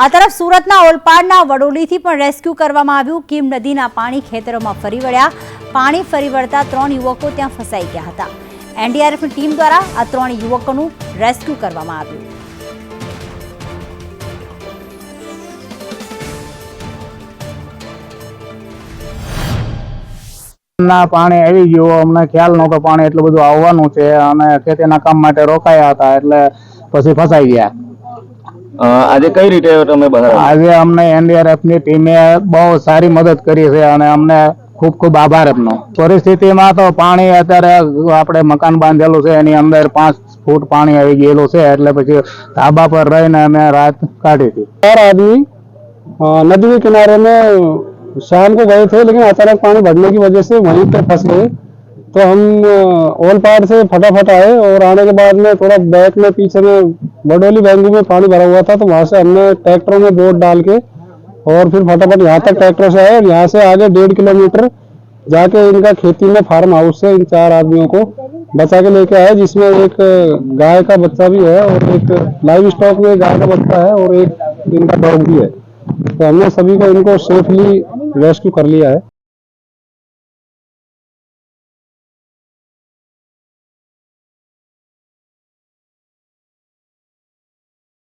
આ તરફ સુરતના ઓલપાડના વડોલીથી પણ રેસ્ક્યુ કરવામાં આવ્યું કીમ નદીના પાણી ખેતરોમાં ફરી વળ્યા પાણી ફરી વળતા ત્રણ યુવકો ત્યાં ફસાઈ ગયા હતા એનડીઆરએફની ટીમ દ્વારા આ ત્રણ યુવકોનું રેસ્ક્યુ કરવામાં આવ્યું ના પાણી આવી ગયું અમને ખ્યાલ નહોતો પાણી એટલું બધું આવવાનું છે અને ખેતીના કામ માટે રોકાયા હતા એટલે પછી ફસાઈ ગયા આજે કઈ રિટાયર અમે બરાબર આજે અમને એનડીઆરફ ની ટીમે બહુ સારી મદદ કરી છે અને અમને ખૂબ ખૂબ આભાર આપનો પરિસ્થિતિમાં તો પાણી અત્યારે આપણે મકાન બાંધીલું છે એની અંદર 5 ફૂટ પાણી આવી ગયેલો છે એટલે પછી તાબા પર રહીને અમે રાત કાઢીતી દર આની નદી કિનારે મેં સાંજ કો ગયો હતો લેકિન અત્યારે પાણી વધવાની वजह से ઘણી તક પસંદ तो हम ऑल पार से फटाफट आए और आने के बाद में थोड़ा बैक में पीछे में बडोली बैंगू में पानी भरा हुआ था तो वहाँ से हमने ट्रैक्टरों में बोट डाल के और फिर फटाफट यहाँ तक ट्रैक्टर से आए और यहाँ से आगे डेढ़ किलोमीटर जाके इनका खेती में फार्म हाउस से इन चार आदमियों को बचा के लेके आए जिसमें एक गाय का बच्चा भी है और एक लाइव स्टॉक में गाय का बच्चा है और एक इनका डॉग भी है तो हमने सभी को इनको सेफली रेस्क्यू कर लिया है